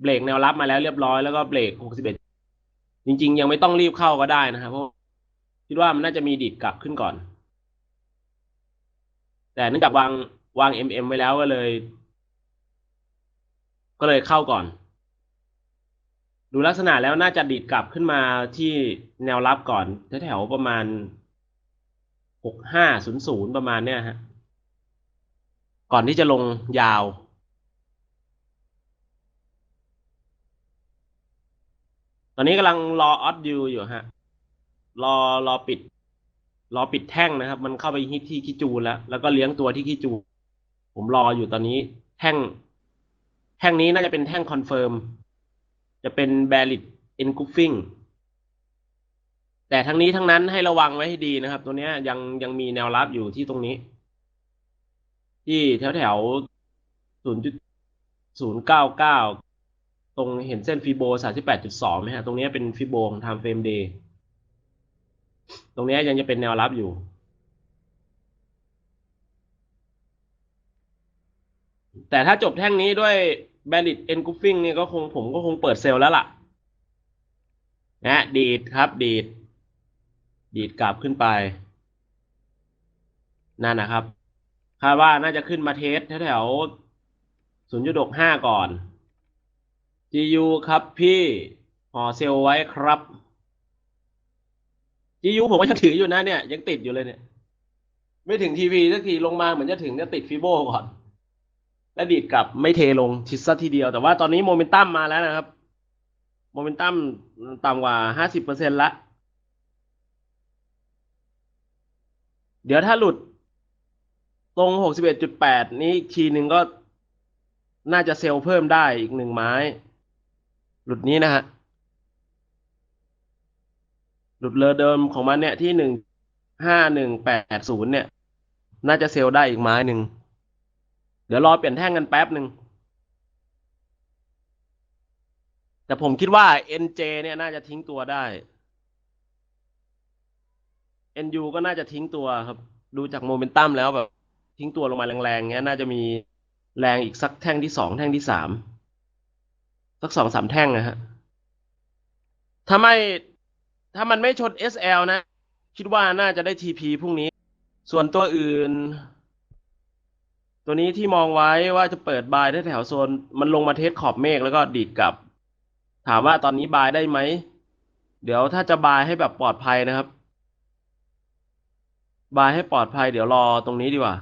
เบรกแนวรับมาแล้วเรียบร้อยแล้วก็เบรกหกสิบเอ็ดจริง ๆ ยังไม่ต้องรีบเข้าก็ได้นะครับเพราะคิดว่ามันน่าจะมีดีดกลับขึ้นก่อน แต่เนื่องจากวางวาง MM ไว้แล้วก็เลย ก็เลยเข้าก่อน ดูลักษณะแล้วน่าจะดีดกลับขึ้นมาที่แนวรับก่อนแถวๆประมาณหกห้าศูนย์ศูนย์ประมาณเนี้ยฮะก่อนที่จะลงยาว ตอนนี้กำลังรอออดยูอยู่ฮะ รอรอปิด รอปิดแท่งนะครับ มันเข้าไปฮิตที่คิจูแล้ว แล้วก็เลี้ยงตัวที่คิจู ผมรออยู่ตอนนี้แท่ง แท่งนี้น่าจะเป็นแท่งคอนเฟิร์ม จะเป็นแบริดเอนกูฟิงแต่ทั้งนี้ทั้งนั้นให้ระวังไว้ให้ดีนะครับ ตัวนี้ยังยังมีแนวรับอยู่ที่ตรงนี้ ที่แถวแถวศูนย์จุดศูนย์เก้าเก้า ตรงเห็นเส้นฟีโบสามสิบแปดจุดสองไหมฮะ ตรงนี้เป็นฟีโบของ time frame day ตรงนี้ยังจะเป็นแนวรับอยู่ แต่ถ้าจบแท่งนี้ด้วย b a l i t engulfing นี่ก็คงผมก็คงเปิดเซลล์แล้วล่ะ นะดีดครับ ดีด ดีดกลับขึ้นไป นั่นนะครับคาดว่าน่าจะขึ้นมาเทสแถวๆศูนย์จุดห้าก่อน GU ครับพี่ห่อเซลไว้ครับ GU ผมก็ยังถืออยู่นะเนี่ย ยังติดอยู่เลยเนี่ย ไม่ถึงทีวีสักทีลงมาเหมือนจะถึงจะติดฟีโบก่อน แล้วดีดกลับไม่เทลงชิดซะทีเดียวแต่ว่าตอนนี้โมเมนตัมมาแล้วนะครับโมเมนตัมต่ำกว่าห้าสิบเปอร์เซ็นละ เดี๋ยวถ้าหลุดตรงหกสิบเอ็ดจุดแปดนี้อีกทีหนึ่งก็น่าจะเซลล์เพิ่มได้อีกหนึ่งไม้ หลุดนี้นะฮะ หลุดเลอเดิมของมันเนี่ยที่หนึ่งห้าหนึ่งแปดศูนย์เนี่ย น่าจะเซลได้อีกไม้หนึ่ง เดี๋ยวรอเปลี่ยนแท่งกันแป๊บหนึ่ง แต่ผมคิดว่า NJ เนี่ยน่าจะทิ้งตัวได้ NU ก็น่าจะทิ้งตัวครับ ดูจากโมเมนตัมแล้วแบบ ทิ้งตัวลงมาแรงๆเงี้ย น่าจะมีแรงอีกสักแท่งที่สองแท่งที่สาม สักสองสามแท่งนะฮะถ้าไม่ถ้ามันไม่ชน SL นะ คิดว่าน่าจะได้ TP พรุ่งนี้ ส่วนตัวอื่น ตัวนี้ที่มองไว้ว่าจะเปิดบายแถวโซน มันลงมาเทสขอบเมฆแล้วก็ดีดกลับ ถามว่าตอนนี้บายได้ไหม เดี๋ยวถ้าจะบายให้แบบปลอดภัยนะครับ บายให้ปลอดภัย เดี๋ยวรอตรงนี้ดีกว่า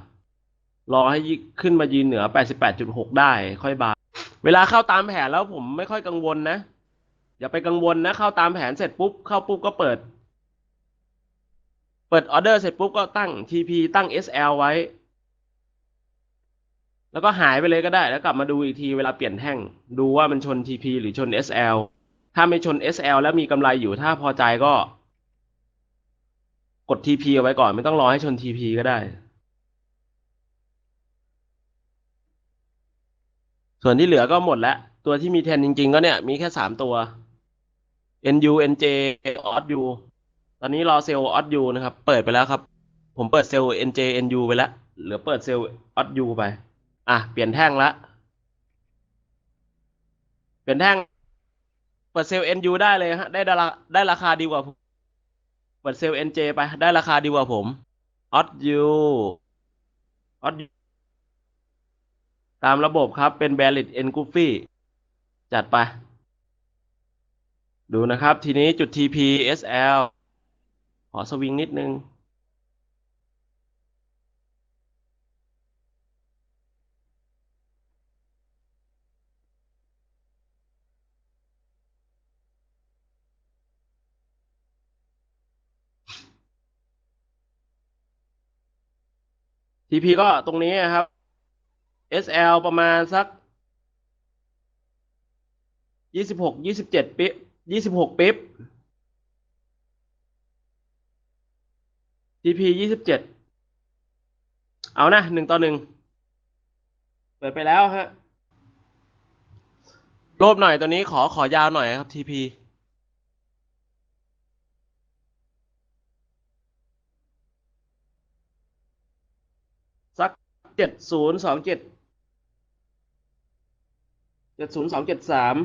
รอให้ขึ้นมายืนเหนือ 88.6 ได้ ค่อยบาย เวลาเข้าตามแผนแล้วผมไม่ค่อยกังวลนะ อย่าไปกังวลนะ เข้าตามแผนเสร็จปุ๊บ เข้าปุ๊บก็เปิด เปิดออเดอร์เสร็จปุ๊บก็ตั้ง TP ตั้ง SL ไว้ แล้วก็หายไปเลยก็ได้ แล้วกลับมาดูอีกทีเวลาเปลี่ยนแท่ง ดูว่ามันชน TP หรือชน SL ถ้าไม่ชน SL แล้วมีกำไรอยู่ถ้าพอใจก็ กด TP เอาไว้ก่อนไม่ต้องรอให้ชน TP ก็ได้ ส่วนที่เหลือก็หมดแล้ว ตัวที่มีเทนจริง ๆ ก็เนี่ย มีแค่สามตัว NU NJ ODU ตอนนี้รอเซลล์ ODU นะครับ เปิดไปแล้วครับ ผมเปิดเซลล์ NJ NU ไปแล้ว เหลือเปิดเซลล์ ODU ไป อะ เปลี่ยนแท่งละ เปลี่ยนแท่ง เปิดเซลล์ NU ได้เลยฮะ ได้ดาราได้ราคาดีกว่าผมเปิดเซลล์ NJ ไป ได้ราคาดีกว่าผม ODU ODU ตามระบบครับเป็น b a l i t e n g o o f y จัดไป ดูนะครับทีนี้จุด TP SL ขอสวิงนิดนึง TP ก็ตรงนี้นะครับ SL ประมาณสักยี่สิบหกยี่สิบเจ็ดปิ๊บยี่สิบหกปิ๊บ TP ยี่สิบเจ็ดเอานะหนึ่งต่อหนึ่งเปิดไปแล้วฮะโลบหน่อยตัวนี้ขอขอยาวหน่อยครับ TP สักเจ็ดศูนย์สองเจ็ด เจ็ดศูนย์สองเจ็ดสาม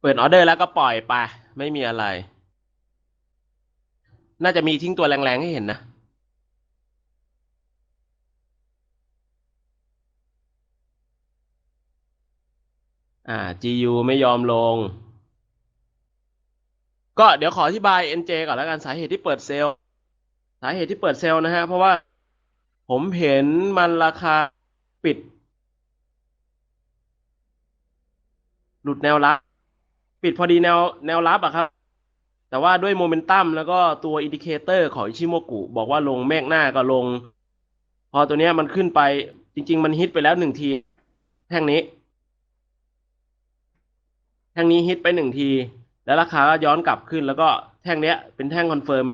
เปิดออเดอร์แล้วก็ปล่อยไป ไม่มีอะไร น่าจะมีทิ้งตัวแรงๆให้เห็นนะอ่า GU ไม่ยอมลง ก็เดี๋ยวขออธิบาย NJ ก่อนแล้วกันสาเหตุที่เปิดเซลล์สาเหตุที่เปิดเซลล์นะฮะ เพราะว่าผมเห็นมันราคาปิด หลุดแนวรับ ปิดพอดีแนวแนวรับอะครับ แต่ว่าด้วยโมเมนตัมแล้วก็ตัวอินดิเคเตอร์ของอิชิโมกุบอกว่าลงแมกหน้าก็ลง พอตัวเนี้ยมันขึ้นไปจริง ๆ มันฮิตไปแล้วหนึ่งทีแท่งนี้ แท่งนี้ฮิตไปหนึ่งที แล้วราคาก็ย้อนกลับขึ้น แล้วก็แท่งเนี้ยเป็นแท่งคอนเฟิร์ม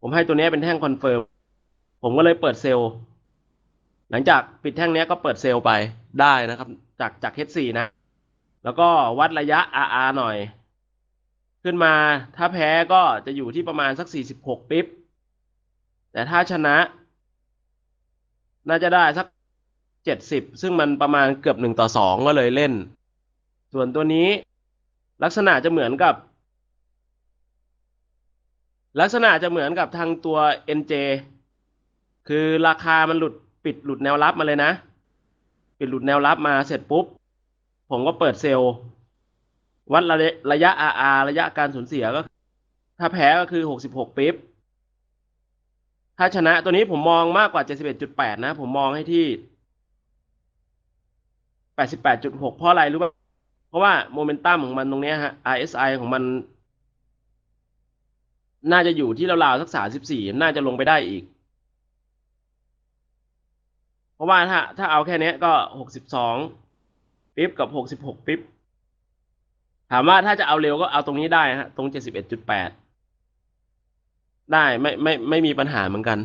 ผมให้ตัวเนี้ยเป็นแท่งคอนเฟิร์มผมก็เลยเปิดเซลล์หลังจากปิดแท่งเนี้ยก็เปิดเซลล์ไปได้นะครับ จากจาก H4 นะ แล้วก็วัดระยะ RR หน่อย ขึ้นมาถ้าแพ้ก็จะอยู่ที่ประมาณสัก 46 ปิ๊บ แต่ถ้าชนะ น่าจะได้สัก 70 ซึ่งมันประมาณเกือบ 1 ต่อ 2 ก็เลยเล่น ส่วนตัวนี้ ลักษณะจะเหมือนกับ ลักษณะจะเหมือนกับทางตัว NJ คือราคามันหลุดปิดหลุดแนวรับมาเลยนะ ปิดหลุดแนวรับมาเสร็จปุ๊บ ผมก็เปิดเซลล์วัดระยะระยะ RR ระยะการสูญเสียก็ ถ้าแพ้ก็คือ 66ปิ๊บ ถ้าชนะตัวนี้ผมมองมากกว่า 71.8 นะ ผมมองให้ที่ 88.6 เพราะอะไรรู้ป่ะ เพราะว่าโมเมนตัมของมันตรงเนี้ยฮะ RSI ของมัน น่าจะอยู่ที่ราวๆสัก34น่าจะลงไปได้อีก เพราะว่าถ้า ถ้าเอาแค่นี้ยก็62ปิ๊บกับ66ปิ๊บ ถามว่าถ้าจะเอาเร็วก็เอาตรงนี้ได้ฮะ ตรง71.8ได้ไม่ไม่ไม่มีปัญหาเหมือนกัน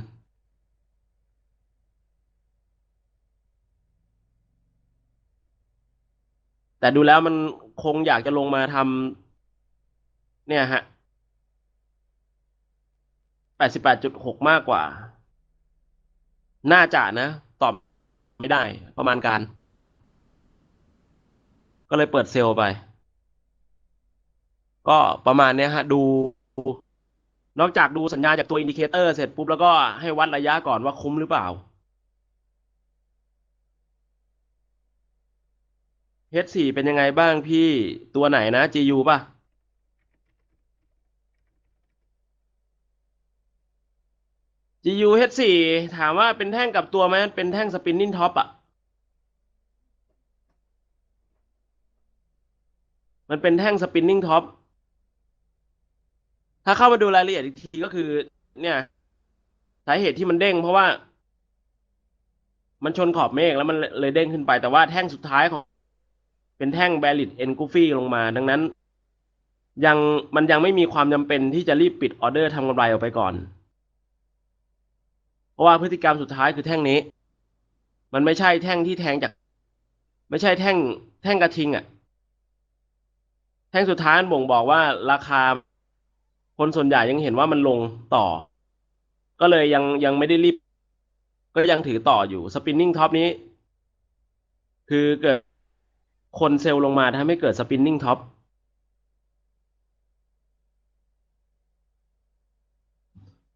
แต่ดูแล้วมันคงอยากจะลงมาทำเนี่ยฮะ88.6มากกว่า น่าจะนะ ตอบไม่ได้ประมาณการ ก็เลยเปิดเซลล์ไป ก็ประมาณเนี้ยฮะ ดู นอกจากดูสัญญาณจากตัวอินดิเคเตอร์เสร็จปุ๊บแล้วก็ให้วัดระยะก่อนว่าคุ้มหรือเปล่า H4 เป็นยังไงบ้างพี่ตัวไหนนะ GU ป่ะ GU H4 ถามว่าเป็นแท่งกับตัวไหมมันเป็นแท่งสปินนิ่งท็อปอะ มันเป็นแท่งสปินนิ่งท็อป ถ้าเข้ามาดูรายละเอียดอีกทีก็คือ เนี่ยสาเหตุที่มันเด้งเพราะว่า มันชนขอบเมฆแล้วมันเลยเด้งขึ้นไปแต่ว่าแท่งสุดท้ายของ เป็นแท่งแบริดเอนกูฟี่ลงมา ดังนั้น ยังมันยังไม่มีความจำเป็นที่จะรีบปิดออเดอร์ทำกำไรออกไปก่อน เพราะว่าพฤติกรรมสุดท้ายคือแท่งนี้ มันไม่ใช่แท่งที่แทงจาก ไม่ใช่แท่งแท่งกระทิงอะ่ะ แท่งสุดท้ายบ่งบอกว่าราคาคนส่วนใหญ่ยังเห็นว่ามันลงต่อ ก็เลยยังยังไม่ได้รีบ ก็ยังถือต่ออยู่สปินนิ่งท็อปนี้ คือเกิด คนเซลล์ลงมาทำให้เกิดสปินนิ่งท็อป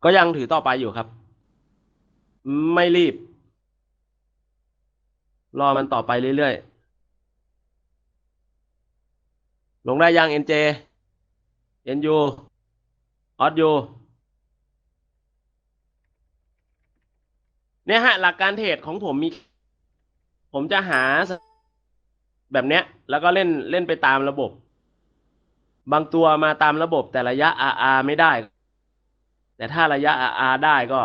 ก็ยังถือต่อไปอยู่ครับ ไม่รีบ รอมันต่อไปเรื่อยๆ ลงได้ยัง NJ NU ออดยูเนี่ยฮะ หลักการเทรดของผมมี ผมจะหา แบบเนี้ย แล้วก็เล่นเล่นไปตามระบบ บางตัวมาตามระบบแต่ระยะ RR ไม่ได้ แต่ถ้าระยะ RR ได้ก็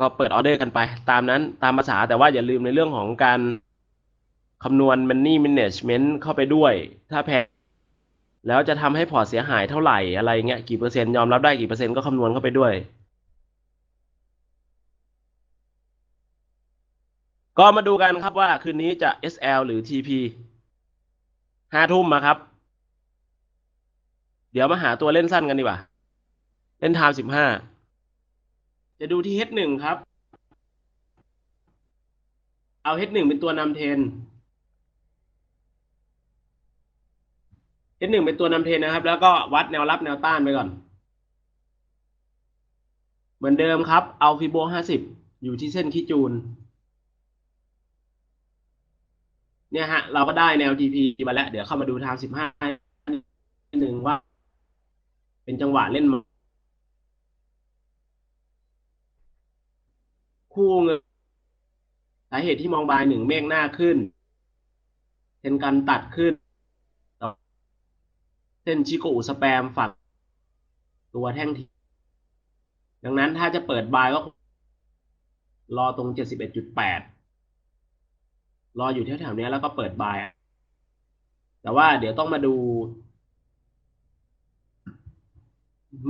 ก็เปิดออเดอร์กันไป ตามนั้นตามภาษาแต่ว่าอย่าลืมในเรื่องของการคำนวณ money management เข้าไปด้วย ถ้าแพ้แล้วจะทำให้พอร์ตเสียหายเท่าไหร่อะไรเงี้ยกี่เปอร์เซ็นต์ยอมรับได้กี่เปอร์เซ็นต์ก็คำนวณเข้าไปด้วย ก็มาดูกันครับว่าคืนนี้จะ SL หรือ TP ห้าทุ่มมาครับ เดี๋ยวมาหาตัวเล่นสั้นกันดีกว่า เล่นไทม์สิบห้าจะดูที่ H หนึ่งครับ เอา H หนึ่งเป็นตัวนำเทรน H หนึ่งเป็นตัวนำเทรนนะครับ แล้วก็วัดแนวรับแนวต้านไปก่อน เหมือนเดิมครับ เอาฟิโบห้าสิบอยู่ที่เส้นขี้จูน เนี่ยฮะ เราก็ได้แนว TP มาแล้ว เดี๋ยวเข้ามาดูทางสิบห้าหนึ่งว่า เป็นจังหวะเล่นคู่เงินสาเหตุที่มองบายหนึ่งเมฆหน้าขึ้นเส้นกันตัดขึ้น เส้นชิโกอุสแปมฝักตัวแท่งที ดังนั้นถ้าจะเปิดบายก็รอตรงเจ็ดสิบเอ็ดจุดแปด รออยู่แถวๆนี้แล้วก็เปิดบาย แต่ว่าเดี๋ยวต้องมาดู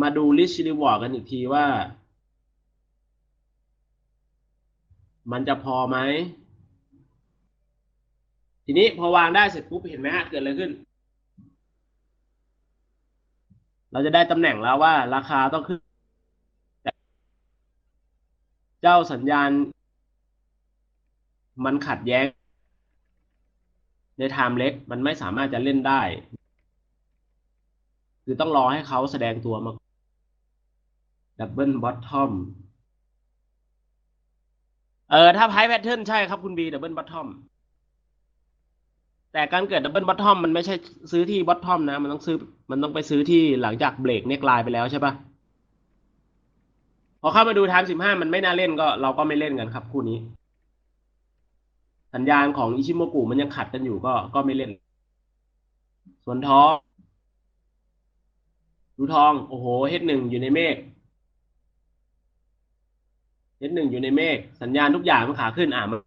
มาดูลิชรีวอร์กันอีกทีว่า มันจะพอไหม ทีนี้พอวางได้เสร็จปุ๊บเห็นไหมฮะเกิดอะไรขึ้น เราจะได้ตำแหน่งแล้วว่า ราคาต้องขึ้น เจ้าสัญญาณมันขัดแย้ง ในไทม์เล็กมันไม่สามารถจะเล่นได้ คือต้องรอให้เขาแสดงตัวมาดับเบิลบอททอมเออถ้าไพ่แพทเทิร์นใช่ครับคุณบีดับเบิลบอททอมแต่การเกิดดับเบิลบอททอมมันไม่ใช่ซื้อที่บอททอมนะ มันต้องซื้อ มันต้องไปซื้อที่หลังจากเบรกเน็กไลน์ไปแล้วใช่ปะพอเข้ามาดูไทม์สิบห้ามันไม่น่าเล่นก็เราก็ไม่เล่นกันครับคู่นี้ สัญญาณของอิชิโมกุมันยังขัดกันอยู่ก็ก็ไม่เล่น ส่วนทองดูทอง โอ้โหเฮดหนึ่งอยู่ในเมฆเฮดหนึ่งอยู่ในเมฆสัญญาณทุกอย่างมันขาขึ้นอะมัน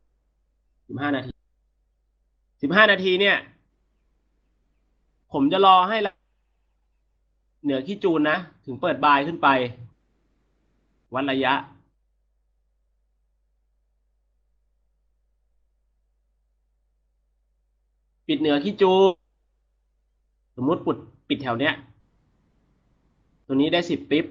สิบห้านาทีสิบห้านาทีเนี่ย ผมจะรอให้เหนือขี้จูนนะ ถึงเปิดบายขึ้นไป วัดระยะ ปิดเหนือขี้จู สมมุติปุดปิดแถวเนี้ย ตัวนี้ได้สิบปิ๊บ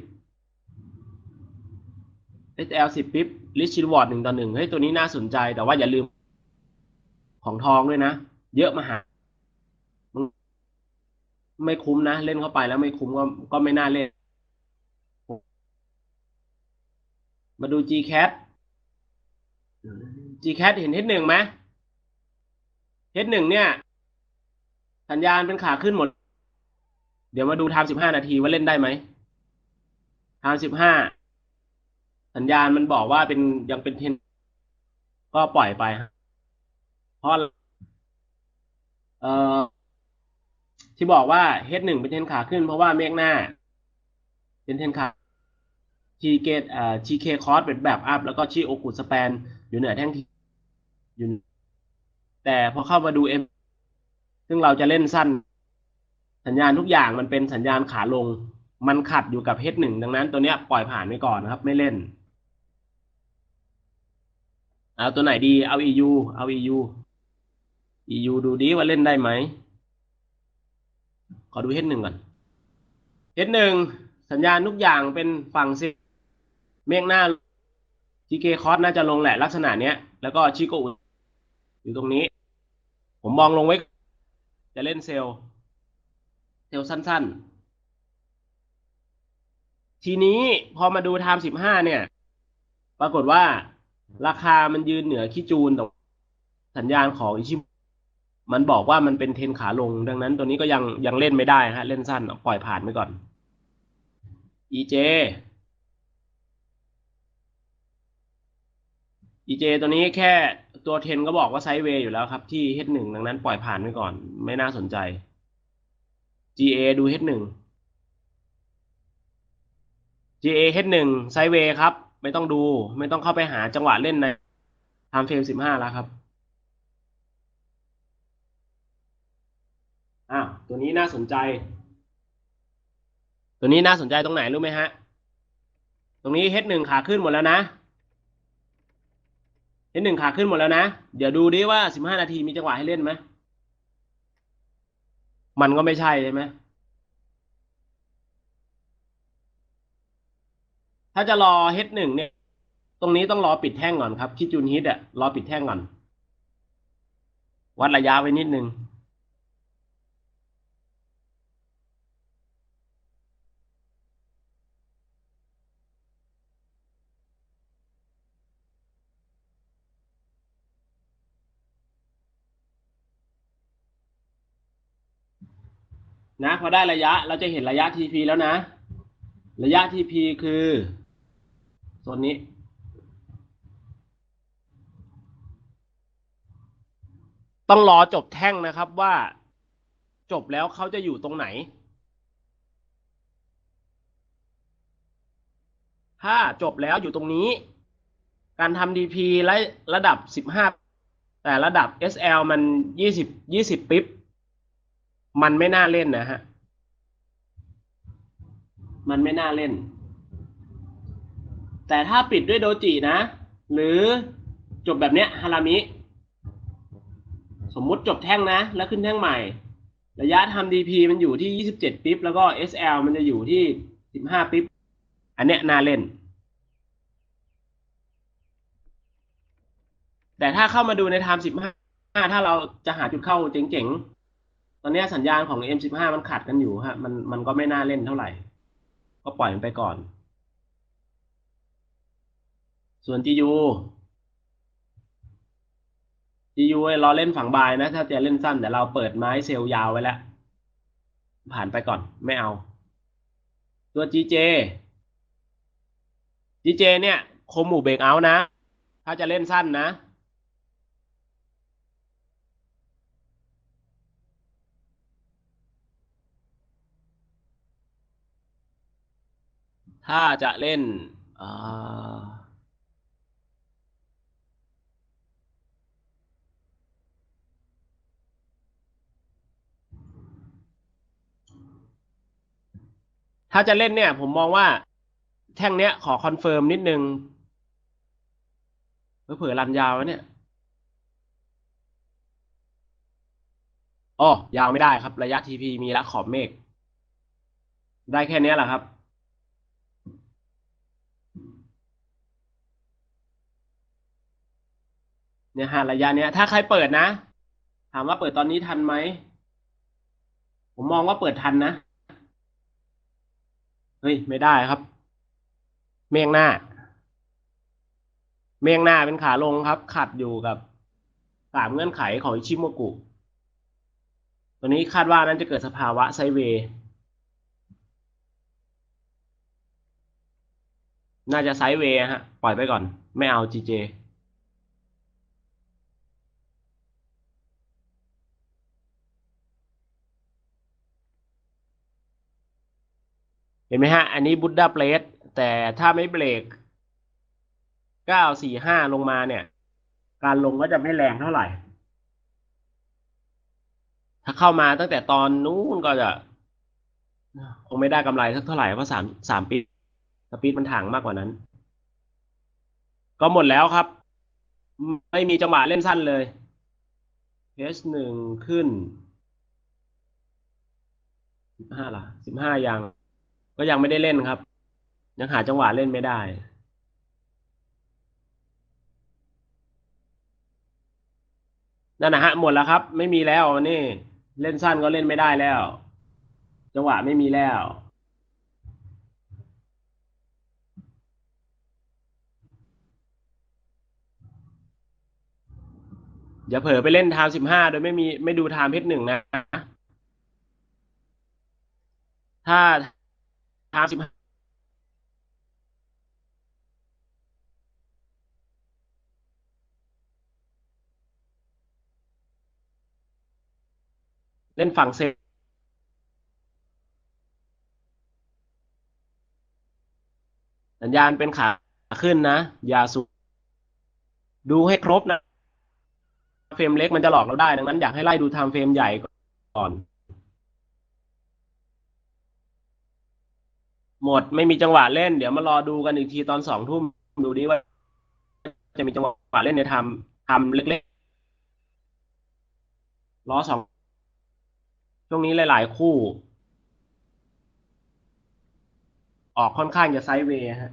SL สิบปิ๊บริชิ w วอร์ดหนึ่งต่อหนึ่งเฮ้ยตัวนี้น่าสนใจ แต่ว่าอย่าลืมของทองด้วยนะ เยอะมหาไม่คุ้มนะ เล่นเข้าไปแล้วไม่คุ้มก็ก็ไม่น่าเล่น มาดู GCAT GCAT เห็น H หนึ่งไหม H หนึ่งเนี่ย สัญญาณเป็นขาขึ้นหมด เดี๋ยวมาดูไทม์สิบห้านาทีว่าเล่นได้ไหมไทม์สิบห้าสัญญาณมันบอกว่าเป็นยังเป็นเทน ก็ปล่อยไปเพราะเอ่อที่บอกว่า H หนึ่งเป็นเทนขาขึ้นเพราะว่าเมฆหน้า เป็นเทนขาทีเกตอ่าทีเคคอร์สเป็นแบบอัพแล้วก็ชีโอกุสแปน อยู่เหนือแท่งทีอยู่แต่พอเข้ามาดูเอ็ม ซึ่งเราจะเล่นสั้น สัญญาณทุกอย่างมันเป็นสัญญาณขาลง มันขัดอยู่กับ H หนึ่งดังนั้นตัวเนี้ยปล่อยผ่านไปก่อนนะครับ ไม่เล่น เอาตัวไหนดี เอา EU เอา EU EU ดูดีว่าเล่นได้ไหม ขอดู H หนึ่งก่อน H หนึ่งสัญญาณทุกอย่างเป็นฝั่งซิเมฆหน้า GK คอสน่าจะลงแหละลักษณะเนี้ย แล้วก็ชิโกะอยู่ตรงนี้ ผมมองลงไว้ จะเล่นเซลล์เซลล์สั้น ๆ ทีนี้พอมาดูไทม์สิบห้าเนี่ย ปรากฏว่าราคามันยืนเหนือขี้จูนแต่สัญญาณของอิชิมันบอกว่ามันเป็นเทนขาลง ดังนั้นตัวนี้ก็ยังยังเล่นไม่ได้ฮะ เล่นสั้นปล่อยผ่านไปก่อน EJ EJ ตัวนี้แค่ตัวเทนก็บอกว่าไซด์เวย์อยู่แล้วครับ ที่ H หนึ่งดังนั้นปล่อยผ่านไปก่อน ไม่น่าสนใจ GA ดู H หนึ่ง GA H หนึ่งไซด์เวย์ครับ ไม่ต้องดู ไม่ต้องเข้าไปหาจังหวะเล่นในไทม์เฟรมสิบห้าแล้วครับอ้าวตัวนี้น่าสนใจ ตัวนี้น่าสนใจตรงไหนรู้ไหมฮะ ตรงนี้ H หนึ่งขาขึ้นหมดแล้วนะ เห็นหนึ่งขาขึ้นหมดแล้วนะ เดี๋ยวดูดิว่าสิบห้านาทีมีจังหวะให้เล่นไหม มันก็ไม่ใช่ใช่ไหม ถ้าจะรอเฮดหนึ่งเนี่ย ตรงนี้ต้องรอปิดแท่งก่อนครับคิดจูนฮิตอะรอปิดแท่งก่อน วัดระยะไว้นิดนึง นะพอได้ระยะเราจะเห็นระยะ TP แล้วนะ ระยะ TP คือโซนนี้ ต้องรอจบแท่งนะครับว่าจบแล้วเขาจะอยู่ตรงไหน ถ้าจบแล้วอยู่ตรงนี้ การทำ DP และระดับ 15 แต่ระดับ SL มัน 20 20 ปิ๊บ มันไม่น่าเล่นนะฮะ มันไม่น่าเล่น แต่ถ้าปิดด้วยโดจินะ หรือจบแบบเนี้ยฮารามิ สมมุติจบแท่งนะ แล้วขึ้นแท่งใหม่ ระยะทำ DP มันอยู่ที่ 27 ปิ๊บ แล้วก็ SL มันจะอยู่ที่ 15 ปิ๊บ อันเนี้ยน่าเล่น แต่ถ้าเข้ามาดูในไทม์15 ถ้าเราจะหาจุดเข้าเจ๋งๆ อนนี้สัญญาณของ M15 มันขัดกันอยู่ฮะ มันมันก็ไม่น่าเล่นเท่าไหร่ ก็ปล่อยมันไปก่อน ส่วน GU GU รอเล่นฝั่งบายนะ ถ้าจะเล่นสั้นแต่เราเปิดไม้เซลล์ยาวไว้แล้ว ผ่านไปก่อนไม่เอา ตัว GJ GJ เนี่ย คมหมู่เบรกเอานะ ถ้าจะเล่นสั้นนะ ถ้าจะเล่นถ้าจะเล่นเนี่ย ผมมองว่า แท่งเนี้ยขอคอนเฟิร์มนิดนึงเผื่อรันยาวแล้เนี่ยอ๋อยาวไม่ได้ครับ ระยะ TP มีละขอบเมฆได้แค่นี้แหละครับ เนี่ยฮะระยะเนี้ย ถ้าใครเปิดนะ ถามว่าเปิดตอนนี้ทันไหม ผมมองว่าเปิดทันนะ เฮ้ย ไม่ได้ครับ เมฆหน้า เมฆหน้าเป็นขาลงครับ ขัดอยู่กับสามเงื่อนไขของอิชิโมกุ ตัวนี้คาดว่านั้นจะเกิดสภาวะไซเวย์น่าจะไซด์เวย์ฮะ ปล่อยไปก่อน ไม่เอา GJ เเห็นไหมฮะ อันนี้บุ d ดาเ l สแต่ถ้าไม่เบรกเก้าสี่ห้าลงมาเนี่ย การลงก็จะไม่แรงเท่าไหร่ ถ้าเข้ามาตั้งแต่ตอนนู้นก็จะคงไม่ได้กำไรสักเท่าไหร่เพราะสามสามปีสปีดมันถ่างมากกว่านั้น ก็หมดแล้วครับ ไม่มีจังหวะเล่นสั้นเลยเพสหนึ่งขึ้นสิบห้าล่ะสิบห้ายัง ก็ยังไม่ได้เล่นครับ ยังหาจังหวะเล่นไม่ได้นั่นนะฮะหมดแล้วครับ ไม่มีแล้วนี่ เล่นสั้นก็เล่นไม่ได้แล้ว จังหวะไม่มีแล้ว อย่าเผลอไปเล่นไทม์สิบห้าโดยไม่มีไม่ดูไทม์เพชรหนึ่งนะ ถ้า ไทม์สิบห้าเล่นฝั่งเซสัญญาณเป็นขาขึ้นนะ อย่าสูดูให้ครบนะ เฟรมเล็กมันจะหลอกเราได้ ดังนั้นอยากให้ไล่ดูไทม์เฟรมใหญ่ก่อน หมดไม่มีจังหวะเล่น เดี๋ยวมารอดูกันอีกทีตอนสองทุ่มดูดิว่า จะมีจังหวะเล่นในทำทำเล็กๆรอสองช่วงนี้หลาย ๆ คู่ ออกค่อนข้างจะไซด์เวย์ฮะ